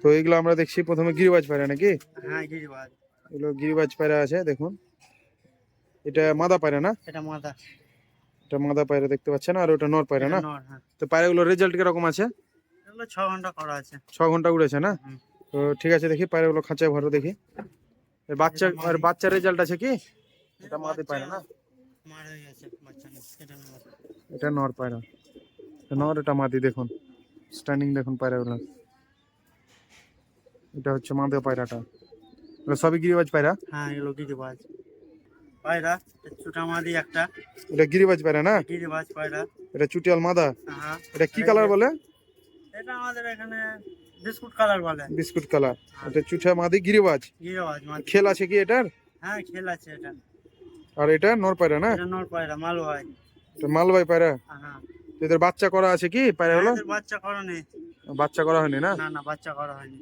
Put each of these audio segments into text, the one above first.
তো এগুলো আমরা দেখছি প্রথমে গিরিবাজ পায়রা নাকি? হ্যাঁ গিরিবাজ। এগুলো গিরিবাজ পায়রা আছে দেখুন। এটা মাদা পায়রা না? এটা মাথা এটা মাদা পায়রা দেখতে পাচ্ছেন আর ওটা নর পায়রা না? হ্যাঁ। তো পায়রাগুলোর রেজাল্ট কীরকম আছে? এগুলো ছ ঘণ্টা করা আছে। ছ ঘণ্টা উড়েছে না? তো ঠিক আছে দেখি পায়রাগুলো খাঁচায় ভরো দেখি। এর বাচ্চা আর বাচ্চার রেজাল্ট আছে কি? এটা মাদি পায়রা না? এটা নর। পায়রা। নর এটা মাদি দেখুন। স্ট্যান্ডিং দেখুন পায়রাগুলো। এটা হচ্ছে মাদা পায়রাটা। এগুলো সবই গিরিবাজ পায়রা? হ্যাঁ এগুলো গিরিবাজ। পায়রা এটা চুটা মাদি একটা। এটা গিরিবাজ পায়রা না? গিরিবাজ পায়রা। এটা চুটিয়াল মাদা? হ্যাঁ। এটা কি কালার বলে? এটা আমাদের এখানে বিস্কুট কালার বলে। Biscuit colour. এটা চুঠা মাদি গিরিবাজ গিরিবাজ খেল আছে কি এটার? হ্যাঁ খেল আছে এটা। আর এটা নর পায়রা না? এটা নর পায়রা মালবাই এটা মালবাই পায়রা? হ্যাঁ। এদের বাচ্চা করা আছে কি পায়রা হলো বাচ্চা করা নেই। বাচ্চা করা হয়নি না? না না বাচ্চা করা হয়নি।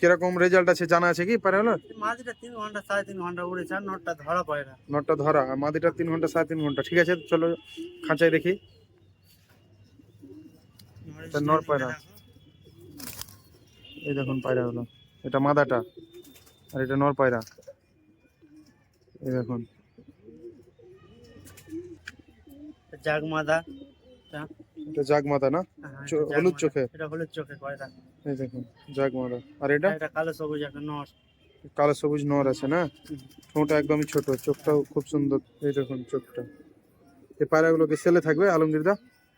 কীরকম রেজাল্ট আছে জানা আছে কি? পায়রা হলো? মাদিটা তিন ঘণ্টা সাড়ে তিন ঘণ্টা উড়েছে আর নটটা ধরা পায়রা নটটা ধরা। আর মাদিটা তিন ঘণ্টা সাড়ে তিন ঘণ্টা। ঠিক আছে চলো খাঁচায় দেখি। এটা নর পায়রা। এই দেখুন পায়রা হলো। এটা মাদাটা আর এটা নর পায়রা। এই দেখুন। জাগ মাদা এটা না? হ্যাঁ, হলুদ চোখে? এটা হলুদ চোখে পায়রা এই দেখুন আর এটা? এটা কালো সবুজ একটা নর। কালো সবুজ নর আছে না? একদমই ছোট চোখটাও খুব সুন্দর। এই দেখুন চোখটা। এই পায়রাগুলোকে সেলে থাকবে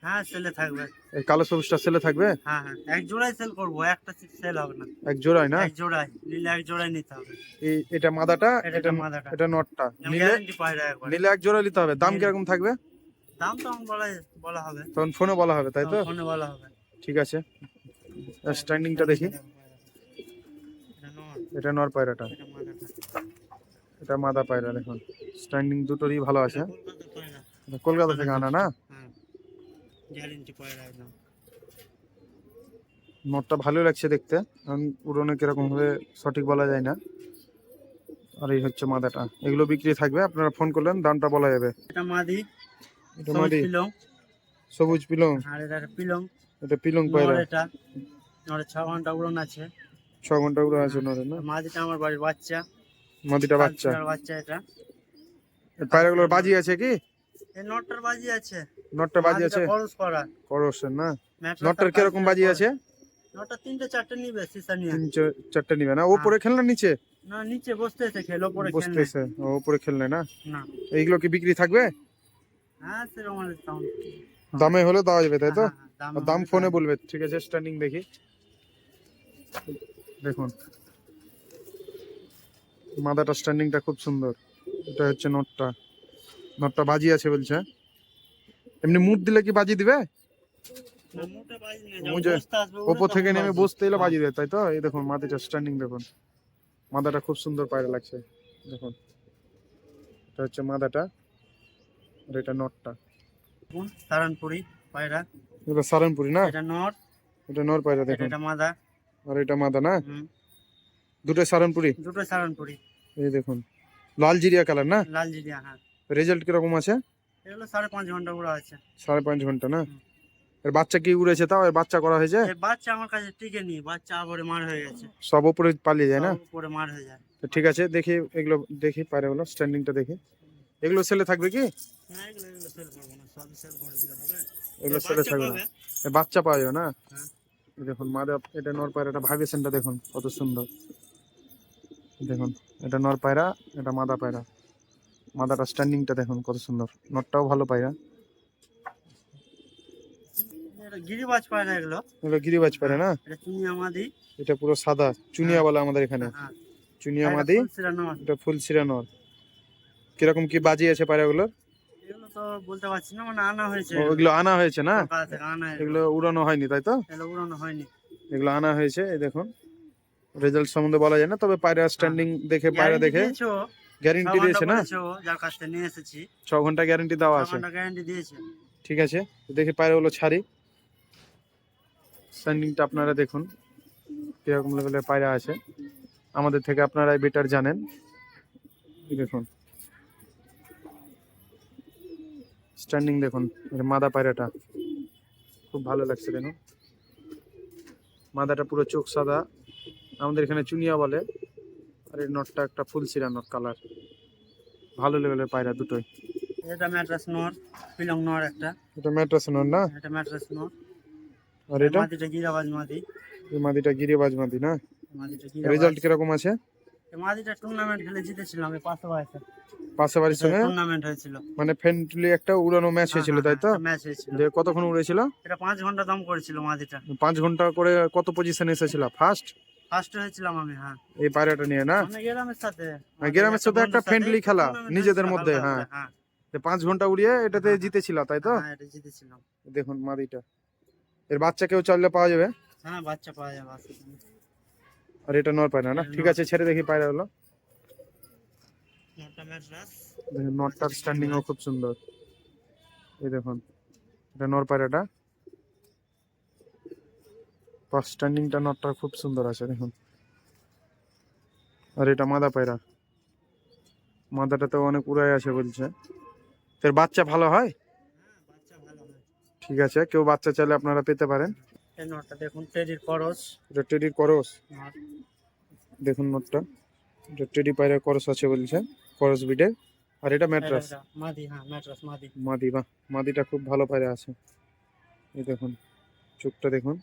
হ্যাঁ সেলে থাকবে। এই কালো সবুজটা সেলে থাকবে? হ্যাঁ হ্যাঁ। এক জোড়াই সেল করব একটা সেল হবে না। এক জোড়ায় না? এক জোড়াই নিলে এক জোড়াই নিতে হবে। এই এটা মাদাটা এটা মাদাটা এটা নটটা। নিলে পায়রা নিলে এক জোড়া নিতে হবে। দাম কীরকম থাকবে? দাম তো বলা বলা হবে। তখন ফোনে বলা হবে তাই তো? ফোনে বলা হবে। ঠিক আছে। স্ট্যান্ডিংটা দেখি। এটা নর। পায়রাটা। এটা মাদা পায়রা দেখুন। স্ট্যান্ডিং দুটোরই ভালো আছে। কলকাতা থেকে আনা না? হ্যাঁ। নটটা ভালোই লাগছে দেখতে। কারণ উড়নে কীরকম হবে সঠিক বলা যায় না। আর এই হচ্ছে মাদাটা। এগুলো বিক্রি থাকবে। আপনারা ফোন করলেন দামটা বলা যাবে। এটা মাদি। এটা পিলং। সবুজ পিলং? আর এটা একটা পিলং। এটা পিলং পায়রা। এটা। নরে ছ ঘণ্টা উড়ন আছে। ছ ঘণ্টা উড়ে আছে নরে না? মাদিটা আমার বাড়ির বাচ্চা। মাদিটা বাচ্চা। বাচ্চা এটা। পায়রাগুলোর বাজি আছে কি? নটটার বাজি আছে। নটটা বাজি আছে? খরচ করা। না? ম্যাটটা নটটার কীরকম বাজি আছে? নটটা তিনটে চারটে নিবে সিসা নিয়ে। চারটে নিবে না? ওপরে খেলনা নিচে? না নিচে বসতেছে খেলো পরে খেলনে। বসতেছে। ও, ওপরে খেললে না? না। এইগুলো কি বিক্রি থাকবে? হ্যাঁ সেরকম দামে হলে দেওয়া যাবে তাই তো? হ্যাঁ, হ্যাঁ, দাম ফোনে বলবে। ঠিক আছে স্ট্যান্ডিং দেখি। দেখুন। মাদাটা স্ট্যান্ডিংটা খুব সুন্দর। এটা হচ্ছে নটটা। নটটা বাজি আছে বলছে এমনি মুড দিলে কি বাজি দিবে? মোটা ওপর থেকে নেমে বসতে এলে। বাজি দেয় তাই তো? এই দেখুন মাদাটা স্ট্যান্ডিং দেখুন। মাদাটা খুব সুন্দর পায়রা লাগছে। দেখুন। এটা হচ্ছে মাদাটা এটা নটটা। সারানপুরি পায়রা। এটা সারানপুরি না? এটা নট এটা নর পায়রা দেখুন। এটা মাদা। আর এটা মাদা না? দুটো সারানপুরি? দুটো সারানপুরি। এই দেখুন। লাল জিরিয়া কালার না? লাল জিরিয়া হ্যাঁ। রেজাল্ট কীরকম আছে? এগুলো সাড়ে পাঁচ ঘণ্টা উড়া আছে। সাড়ে পাঁচ ঘণ্টা না। এর বাচ্চা কি উড়েছে তাও? এর বাচ্চা করা হয়েছে? বাচ্চা আমার কাছে টিকে নি বাচ্চা আবার মার হয়ে গেছে। সব উপরে পালিয়ে যায় না? উপরে মার হয়ে যায়। তো ঠিক আছে দেখি এগুলো দেখি পায়রা গুলো স্ট্যান্ডিংটা দেখি। এগুলো সেলে থাকবে কি? এগুলো সেল বাচ্চা থাকবে না। বাচ্চা পাওয়া যাবে না? হ্যাঁ। দেখুন মাদা এটা নর পায়রা পায়রাটা ভাইব্রেশনটা দেখুন কত সুন্দর। দেখুন এটা নর পায়রা এটা মাদা পায়রা। মাদাটা স্ট্যান্ডিংটা দেখুন কত সুন্দর। নরটাও ভালো পায়রা। এটা গিরিবাজ পায়রা এগুলো। এগুলো গিরিবাজ পায়রা না? এটা এটা পুরো সাদা চুনিয়া বলে আমাদের এখানে। হ্যাঁ। চুনিয়া এটা মাদি ফুলসিরা নর। এটা ফুল সিরানোর কীরকম কি বাজি আছে পায়রাগুলো এগুলো তো বলতে পারছি না মানে আনা হয়েছে। ওগুলো আনা হয়েছে না? আনা এগুলো উড়ানো হয়নি তাই তো? এগুলো উড়ানো হয়নি। এগুলো আনা হয়েছে এই দেখুন। রেজাল্ট সম্বন্ধে বলা যায় না তবে পায়রা স্ট্যান্ডিং দেখে পায়রা দেখে। গ্যারেন্টি দিয়েছে না? যার কাছ থেকে নিয়ে এসেছি। ছ ঘণ্টা গ্যারেন্টি দেওয়া আছে। ঘণ্টা গ্যারান্টি দিয়েছে। ঠিক আছে দেখি পায়রাগুলো ছাড়ি। স্ট্যান্ডিংটা আপনারা দেখুন কীরকম লেভেলের পায়রা আছে। আমাদের থেকে আপনারাই বেটার জানেন। দেখুন। স্ট্যান্ডিং দেখুন মাদা পায়রাটা। খুব ভালো লাগছে দেখুন। মাদাটা পুরো চোখ সাদা। আমাদের এখানে চুনিয়া বলে। আর এই নটটা একটা ফুল সিরা নট কালার। ভালো লেভেলের পায়রা দুটোই। এটা ম্যাট্রাস নর পিলং নর একটা। এটা ম্যাট্রাস নট না? এটা ম্যাট্রাস নর। আর এটা? মাটিটা গিরাবাজ মাটি। এই মাদিটা গিরিবাজ মাদি না? রেজাল্ট কীরকম আছে? এই টুর্নামেন্ট খেলে জিতেছিলাম এই পাশে বয়সে পাশে বাড়ির সঙ্গে টুর্নামেন্ট হয়েছিল। মানে ফ্রেন্ডলি একটা উড়ানো ম্যাচ হয়েছিল তাই তো? ম্যাচ হয়েছিল। যে কতক্ষণ উড়েছিল? এটা পাঁচ ঘণ্টা দাম করেছিল পাঁচ ঘণ্টা করে কত পজিশনে এসেছিল? ফার্স্ট ফার্স্ট হয়েছিলাম আমি হ্যাঁ। এই পায়রাটা নিয়ে না? গ্রামের সাথে। হ্যাঁ, গ্রামের সাথে একটা friendly খেলা, নিজেদের মধ্যে, হ্যাঁ। হ্যাঁ। পাঁচ ঘণ্টা উড়িয়ে এটাতে হ্যাঁ। জিতেছিল তাই তো? হ্যাঁ জিতেছিলাম। দেখুন মাদিটা। এর বাচ্চা কেউ চাইলে পাওয়া যাবে? হ্যাঁ বাচ্চা পাওয়া যাবে। আর এটা নর পায়রা না? ঠিক আছে ছেড়ে দেখি পায়রা হলো নটটার স্ট্যান্ডিং ও খুব সুন্দর। এই দেখুন এটা নর পায়রাটা। স্ট্যান্ডিংটা নটটার খুব সুন্দর আছে দেখুন। আর এটা মাদা পায়রা। মাদাটাতে অনেক উড়াই আছে বলছে। হয়? হ্যাঁ বাচ্চা ভালো হয়। ঠিক আছে কেউ বাচ্চা চাইলে আপনারা পেতে পারেন। এই নটটা দেখুন টেডির এটা করস দেখুন নোটটা। এটা টেডি পায়রা করস আছে বলছে করস বিডে আর এটা ম্যাট্রাস। মাদি হ্যাঁ ম্যাট্রাস মাদি। মাদি বাহ মাদিটা খুব ভালো পায়রা আছে। এই দেখুন চোখটা দেখুন।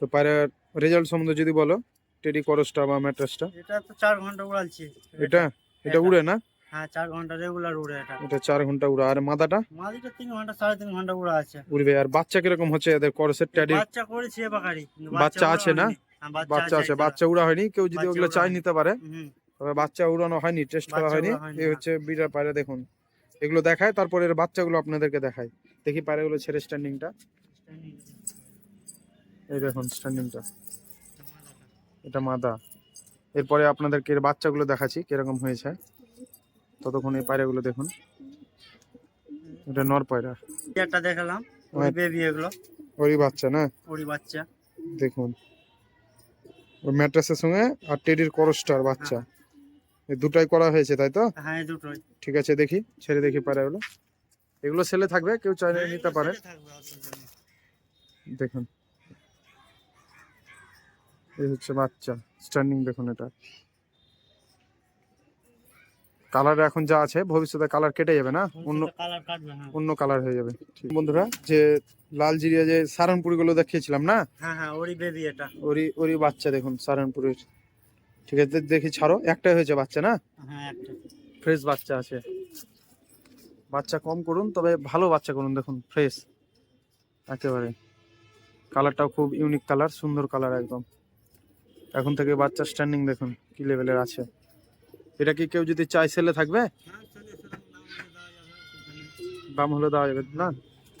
তো পায়রার রেজাল্ট সম্বন্ধে যদি বলো টেডি করসটা বা ম্যাট্রাসটা? এটা তো চার ঘণ্টা উড়ালছি। এটা এটা- উড়ে না? হ্যাঁ চার ঘণ্টা রেগুলার উড়ে এটা। এটা চার ঘণ্টা উড়ে। আর মাদাটা মাদিটা তিন ঘণ্টা সাড়ে তিন ঘণ্টা উড়া আছে। উড়বে। আর বাচ্চা কীরকম হচ্ছে এদের করসের ট্যাডি বাচ্চা করেছি এবাকারি বাচ্চা আছে না? বাচ্চা আছে বাচ্চা উড়া হয়নি কেউ যদি ওগুলো চাই নিতে পারে। তবে বাচ্চা উড়ানো হয়নি টেস্ট করা হয়নি। হয়নি, এই হচ্ছে বিড়ার পায়রা দেখুন। এগুলো দেখায় তারপরে এর বাচ্চাগুলো আপনাদেরকে দেখায়। দেখি পায়রাগুলো ছেড়ে স্ট্যান্ডিংটা এই দেখুন স্ট্যান্ডিংটা এটা মাদা। এরপরে আপনাদেরকে এর বাচ্চাগুলো দেখাচ্ছি কীরকম হয়েছে। ততক্ষণ এই পায়রাগুলো দেখুন। এটা নর পায়রা। একটা দেখালাম ওই হ্যাঁ। বেবি এগুলো। ওরই বাচ্চা না? ওরই বাচ্চা। দেখুন। ওই ম্যাট্রাসের সঙ্গে আর টেডির করসটার বাচ্চা। এই দুটাই করা হয়েছে তাই তো? হ্যাঁ দুটোই। ঠিক আছে দেখি ছেড়ে দেখি পায়রাগুলো। এগুলো সেলে থাকবে কেউ চাইলে নিতে পারে। দেখুন। এই হচ্ছে বাচ্চা। স্ট্যান্ডিং দেখুন এটা। কালার এখন যা আছে ভবিষ্যতে কালার কেটে যাবে না? অন্য কালার অন্য কালার হয়ে যাবে। বন্ধুরা যে লাল জিরিয়া যে সারানপুরি গুলো দেখিয়েছিলাম না? হ্যাঁ হ্যাঁ ওরই বেবি এটা। ওরই ওরই বাচ্চা দেখুন সারানপুরের। ঠিক আছে দেখি ছাড়ো। একটাই হয়েছে বাচ্চা না? হ্যাঁ একটা। ফ্রেশ বাচ্চা আছে। বাচ্চা কম করুন তবে ভালো বাচ্চা করুন দেখুন ফ্রেশ। একেবারে। কালারটাও খুব ইউনিক কালার সুন্দর কালার একদম। এখন থেকে বাচ্চা স্ট্যান্ডিং দেখুন কি লেভেলের আছে। এটা কি কেউ যদি চাই সেলে থাকবে? দাম হলে দেওয়া যাবে না?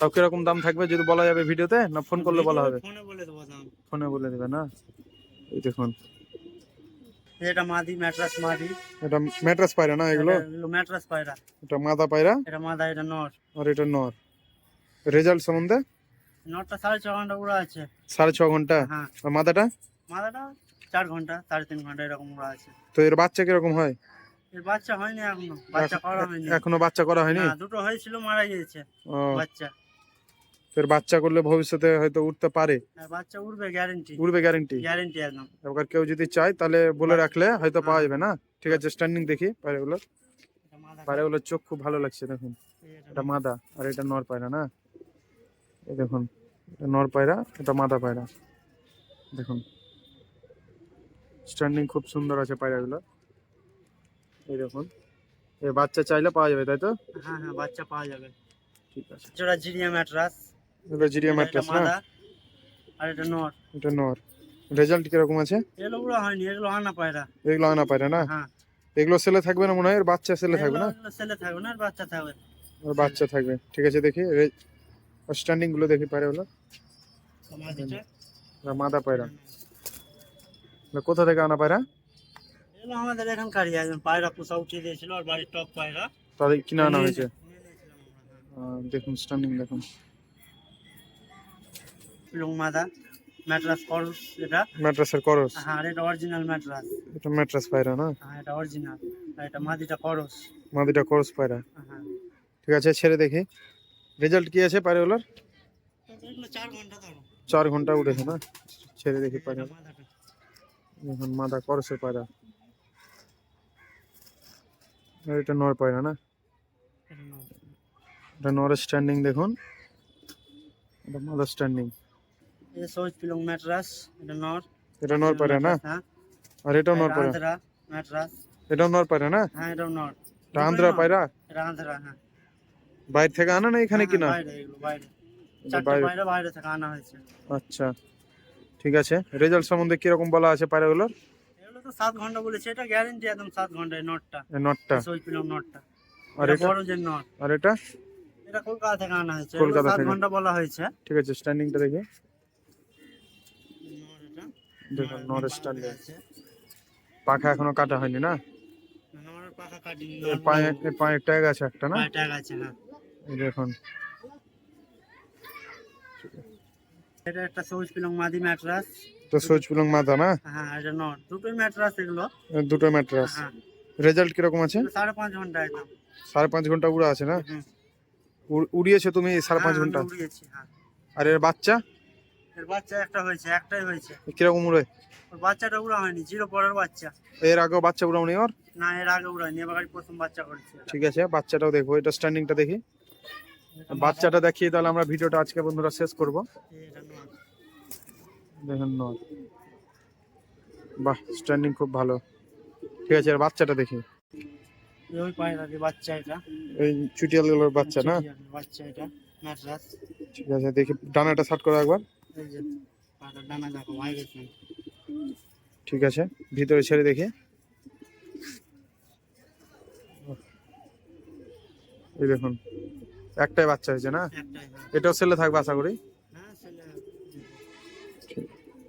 তাও কীরকম দাম থাকবে যদি বলা যাবে ভিডিওতে? না ফোন করলে বলা হবে? ফোনে বলে দেবো না? এই দেখুন। এটা মাদি ম্যাট্রাস মাদি। এটা ম্যাট্রাস পায়রা না এগুলো? ম্যাট্রাস পায়রা। এটা মাদা পায়রা? এটা মাদা এটা নর। আর এটা নর। রেজাল্ট সম্বন্ধে? সাড়ে ছ ঘণ্টা উড়া আছে। সাড়ে ছ ঘণ্টা? হ্যাঁ। আর মাদাটা? মাদাটা চার ঘণ্টা সাড়ে তিন ঘণ্টা এরকম উড়া আছে। তো এর বাচ্চা কীরকম হয়? এর বাচ্চা হয়নি এখনও বাচ্চা করা হয়নি। এখনও বাচ্চা করা হয়নি? না দুটো হয়েছিল মারা গিয়েছে বাচ্চা। এর বাচ্চা করলে ভবিষ্যতে হয়তো উঠতে পারে? বাচ্চা উড়বে গ্যারেন্টি উড়বে গ্যারেন্টি গ্যারেন্টি একদম। এবার কেউ যদি চায় তাহলে বলে রাখলে হয়তো পাওয়া যাবে না? ঠিক আছে স্ট্যান্ডিং দেখি পায়রাগুলো পায়রাগুলোর চোখ খুব ভালো লাগছে দেখুন। এটা এটা মাদা আর এটা নর পায়রা না? এই দেখুন এটা নর পায়রা এটা মাদা পায়রা। দেখুন। স্ট্যান্ডিং খুব সুন্দর আছে পায়রাগুলো। এই দেখুন। এই বাচ্চা চাইলে পাওয়া যাবে তাই তো? হ্যাঁ হ্যাঁ বাচ্চা পাওয়া যাবে। ঠিক আছে। জোড়া জিরিয়া ম্যাট্রাস। এটা জিরিয়া ম্যাট্রাস না? আর এটা নর। এটা নর। রেজাল্ট কীরকম আছে? এগুলো হয়নি এগুলো আনা পায়রা। এগুলো আনা পায়রা না? হ্যাঁ। এগুলো সেলে থাকবে না মনে হয়? এর বাচ্চা সেলে থাকবে না? এগুলো ছেলে থাকবে না আর বাচ্চা থাকবে। ওর বাচ্চা থাকবে। ঠিক আছে দেখি। স্ট্যান্ডিংগুলো দেখি পায়রাগুলো। মাদিটা এটা মাদা পায়রা। কোথা থেকে আনা পায়রা? এগুলো আমাদের এখানকারই একজন পায়রা পোষা উঠিয়ে দিয়েছিল আর বাড়ির টপ পায়রা। তাদের কিনে আনা হয়েছে? হ্যাঁ। দেখুন স্ট্যান্ডিং দেখুন। লুং মাদা ম্যাট্রাস করস এটা। ম্যাট্রাসের করস? হ্যাঁ আর এটা অরিজিনাল ম্যাট্রাস। এটা ম্যাট্রাস পায়রা না? হ্যাঁ এটা অরিজিনাল আর এটা মাদিটা করস। মাদিটা করস পায়রা। হ্যাঁ। ঠিক আছে ছেড়ে দেখি। রেজাল্ট কি আছে পায়রাগুলোর? চার ঘণ্টা ধরো। চার ঘণ্টা উঠেছে না? ছেড়ে দেখি পায়রা। দেখুন মাদা করছে পায়রা এটা নর পায়রা না এটা নর। স্ট্যান্ডিং দেখুন। এটা মাদার স্ট্যান্ডিং এটা সবুজ পিলং ম্যাট্রাস এটা নর। এটা নর পায়রা না হ্যাঁ। আর এটাও নর পায়রা ম্যাট্রাস। এটাও নর পায়রা না হ্যাঁ এটাও নর। এটা আন্ধ্রা পায়রা এটা আন্ধ্রা হ্যাঁ। বাইরে থেকে আনা না এখানে হ্যাঁ, কিনা? বাইরে বাইরে। এটা চারটে বাইরে। বাইরে বাইরে থেকে আনা হয়েছে। আচ্ছা। ঠিক আছে? রেজাল্ট সম্বন্ধে কীরকম বলা আছে পায়রাগুলোর? এগুলো তো সাত ঘণ্টা বলেছে এটা গ্যারেন্টি একদম সাত ঘন্টায় নটটা নটটা নটটা আর এটা বড় যে নট আর এটা? এটা কলকাতা থেকে আনা হয়েছে। কলকাতা কলকাতা সাত ঘণ্টা বলা হয়েছে। ঠিক আছে স্ট্যান্ডিংটা দেখি। নর দেখুন নর স্ট্যান্ডিং আছে। পাখা এখনও কাটা হয়নি না? নরের পাখা কাটিনি পায়ে পায়ে ট্যাগ আছে একটা না? পায়ে ট্যাগ আছে হ্যাঁ। দেখুন। এটা একটা সবুজ পিলং মাদি ম্যাট্রাস। তো সোজ পুলং মাথা না? হ্যাঁ এটা নট। দুটোই ম্যাট্রাস এগুলো। দুটো ম্যাট্রাস। হ্যাঁ। রেজাল্ট কীরকম আছে? সাড়ে পাঁচ ঘণ্টা একদম। সাড়ে পাঁচ ঘণ্টা উড়া আছে না? উড়িয়েছো তুমি সাড়ে পাঁচ হ্যাঁ, ঘণ্টা? উড়িয়েছি হ্যাঁ। আর এর বাচ্চা? এর বাচ্চা একটা হয়েছে একটাই হয়েছে। কীরকম উড়ে? ওর বাচ্চাটা উড়া হয়নি জিরো পরের বাচ্চা। এর আগেও বাচ্চা উড়াওনি ওর? না এর আগে উড়ায়নি এবার প্রথম বাচ্চা করেছে ঠিক আছে বাচ্চাটাও দেখব। এটা স্ট্যান্ডিংটা দেখি। বাচ্চাটা দেখিয়ে তাহলে আমরা ভিডিওটা আজকে বন্ধুরা শেষ করব। দেখুন নর বাহ স্ট্যান্ডিং খুব ভালো। ঠিক আছে আর বাচ্চাটা দেখি। ওই পায়রা বাচ্চা এটা। এই চুটিয়ালগুলোর বাচ্চা না? বাচ্চা এটা ম্যাট্রাস। ঠিক আছে দেখি ডানাটা করো একবার। এই যে পায়রা ডানা দেখো ভাই গেছে। ঠিক আছে ভিতরে ছেড়ে দেখি। এই দেখুন একটাই বাচ্চা হয়েছে না। এটাও ছেলে থাকবে আশা করি।